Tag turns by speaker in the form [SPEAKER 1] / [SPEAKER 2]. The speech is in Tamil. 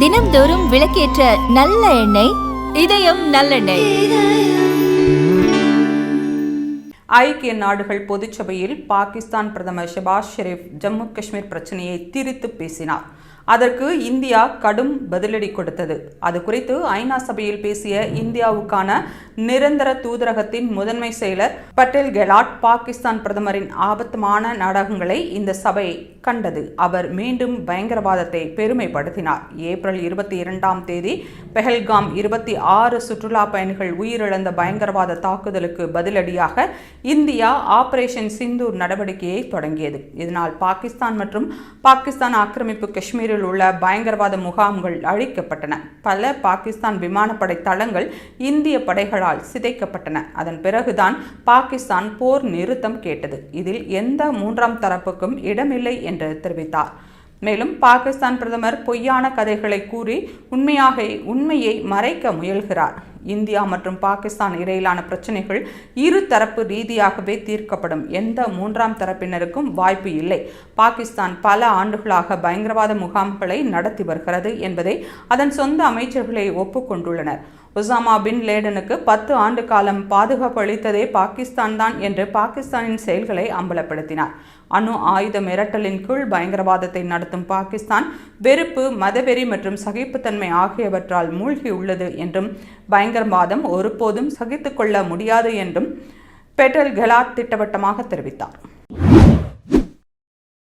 [SPEAKER 1] தினம்தோறும் விளக்கேற்ற நல்ல எண்ணெய் இதயம் நல்லெண்ணெய்
[SPEAKER 2] ஐக்கிய நாடுகள் பொதுச்சபையில் பாகிஸ்தான் பிரதமர் ஷெபாஸ் ஷெரீப் ஜம்மு காஷ்மீர் பிரச்சனையை திரித்து பேசினார். அதற்கு இந்தியா கடும் பதிலடி கொடுத்தது. அது குறித்து ஐநா சபையில் பேசிய இந்தியாவுக்கான நிரந்தர தூதரகத்தின் முதன்மை செயலர் பட்டேல் கெலாட் பாகிஸ்தான் பிரதமரின் ஆபத்தமான நாடகங்களை இந்த சபை கண்டது. அவர் மீண்டும் பயங்கரவாதத்தை பெருமைப்படுத்தினார். ஏப்ரல் இருபத்தி இரண்டாம் தேதி பெஹல்காம் இருபத்தி ஆறு சுற்றுலா பயணிகள் உயிரிழந்த பயங்கரவாத தாக்குதலுக்கு பதிலடியாக இந்தியா ஆபரேஷன் சிந்தூர் நடவடிக்கையை தொடங்கியது. இதனால் பாகிஸ்தான் மற்றும் பாகிஸ்தான் ஆக்கிரமிப்பு காஷ்மீரில் உள்ள பயங்கரவாத முகாம்கள் அழிக்கப்பட்டன. பல பாகிஸ்தான் விமானப்படை தளங்கள் இந்திய படைகளால் சிதைக்கப்பட்டன. அதன் பிறகுதான் பாகிஸ்தான் போர் நிறுத்தம் கேட்டது. இதில் எந்த மூன்றாம் தரப்புக்கும் இடமில்லை என்று தெரிவித்தார். மேலும் பாகிஸ்தான் பிரதமர் பொய்யான கதைகளை கூறி உண்மையாக உண்மையை மறைக்க முயல்கிறார். இந்தியா மற்றும் பாகிஸ்தான் இடையிலான பிரச்சனைகள் இரு தரப்பு ரீதியாகவே தீர்க்கப்படும். எந்த மூன்றாம் தரப்பினருக்கும் வாய்ப்பு இல்லை. பாகிஸ்தான் பல ஆண்டுகளாக பயங்கரவாத முகாம்களை நடத்தி வருகிறது என்பதை அதன் சொந்த அமைச்சர்களை ஒப்புக்கொண்டுள்ளனர். ஒசாமா பின் லேடனுக்கு பத்து ஆண்டு காலம் பாதுகாப்பு அளித்ததே பாகிஸ்தான் தான் என்று பாகிஸ்தானின் செயல்களை அம்பலப்படுத்தினார். அணு ஆயுத மிரட்டலின் கீழ் பயங்கரவாதத்தை நடத்தும் பாகிஸ்தான் வெறுப்பு மதவெறி மற்றும் சகிப்புத்தன்மை ஆகியவற்றால் மூழ்கியுள்ளது என்றும் பயங்கரவாதம் ஒருபோதும் சகித்துக்கொள்ள முடியாது என்றும் பெட்டல் கெலாட் திட்டவட்டமாக தெரிவித்தார்.